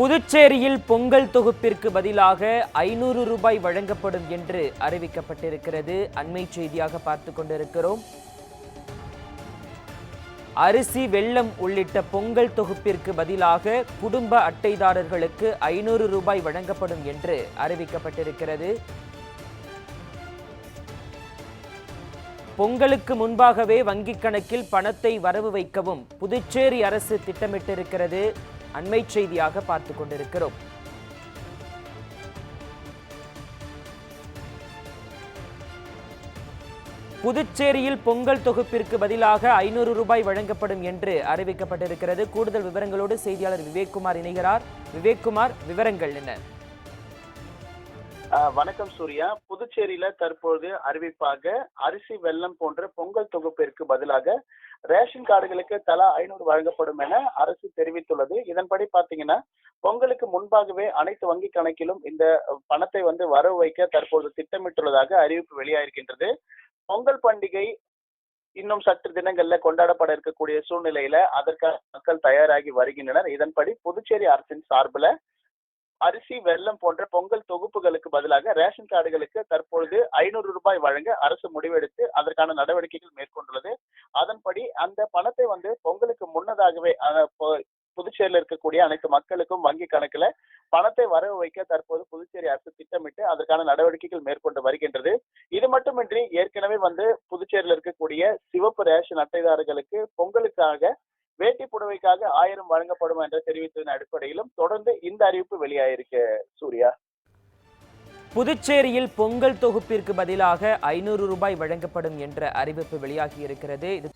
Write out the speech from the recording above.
புதுச்சேரியில் பொங்கல் தொகுப்பிற்கு பதிலாக ஐநூறு ரூபாய் வழங்கப்படும் என்று அறிவிக்கப்பட்டிருக்கிறது. அண்மை செய்தியாக பார்த்து கொண்டிருக்கிறோம். அரிசி வெள்ளம் உள்ளிட்ட பொங்கல் தொகுப்பிற்கு பதிலாக குடும்ப அட்டைதாரர்களுக்கு ஐநூறு ரூபாய் வழங்கப்படும் என்று அறிவிக்கப்பட்டிருக்கிறது. பொங்கலுக்கு முன்பாகவே வங்கிக் கணக்கில் பணத்தை வரவு வைக்கவும் புதுச்சேரி அரசு திட்டமிட்டிருக்கிறது. அண்மை செய்தியாக பார்த்து கொண்டிருக்கிறோம். புதுச்சேரியில் பொங்கல் தொகுப்பிற்கு பதிலாக ஐநூறு ரூபாய் வழங்கப்படும் என்று அறிவிக்கப்பட்டிருக்கிறது. கூடுதல் விவரங்களோடு செய்தியாளர் விவேக்குமார் இணைகிறார். விவேக்குமார் விவரங்கள் என்ன? வணக்கம் சூர்யா. புதுச்சேரியில தற்போது அறிவிப்பாக அரிசி வெள்ளம் போன்ற பொங்கல் தொகுப்பிற்கு பதிலாக ரேஷன் கார்டுகளுக்கு தலா ஐநூறு வழங்கப்படும் என அரசு தெரிவித்துள்ளது. இதன்படி பாத்தீங்கன்னா பொங்கலுக்கு முன்பாகவே அனைத்து வங்கி கணக்கிலும் இந்த பணத்தை வந்து வரவு வைக்க தற்போது திட்டமிட்டுள்ளதாக அறிவிப்பு வெளியாயிருக்கின்றது. பொங்கல் பண்டிகை இன்னும் சற்று தினங்கள்ல கொண்டாடப்பட இருக்கக்கூடிய சூழ்நிலையில அதற்காக மக்கள் தயாராகி வருகின்றனர். இதன்படி புதுச்சேரி அரசின் சார்பில் அரிசி வெல்லம் போன்ற பொங்கல் தொகுப்புகளுக்கு பதிலாக ரேஷன் கார்டுகளுக்கு தற்பொழுது ஐநூறு ரூபாய் வழங்க அரசு முடிவெடுத்து அதற்கான நடவடிக்கைகள் மேற்கொண்டுள்ளது. அதன்படி அந்த பணத்தை வந்து பொங்கலுக்கு முன்னதாகவே புதுச்சேரியில் இருக்கக்கூடிய அனைத்து மக்களுக்கும் வங்கி கணக்குல பணத்தை வரவு வைக்க தற்போது புதுச்சேரி அரசு திட்டமிட்டு அதற்கான நடவடிக்கைகள் மேற்கொண்டு வருகின்றது. இது மட்டுமின்றி ஏற்கனவே வந்து புதுச்சேரியில் இருக்கக்கூடிய சிவப்பு ரேஷன் அட்டைதாரர்களுக்கு பொங்கலுக்காக வேட்டி புடவைக்காக ஆயிரம் வழங்கப்படும் என்ற தெரிவித்ததன் அடிப்படையிலும் தொடர்ந்து இந்த அறிவிப்பு வெளியாயிருக்கு சூர்யா. புதுச்சேரியில் பொங்கல் தொகுப்பிற்கு பதிலாக ஐநூறு ரூபாய் வழங்கப்படும் என்ற அறிவிப்பு வெளியாகி இருக்கிறது இது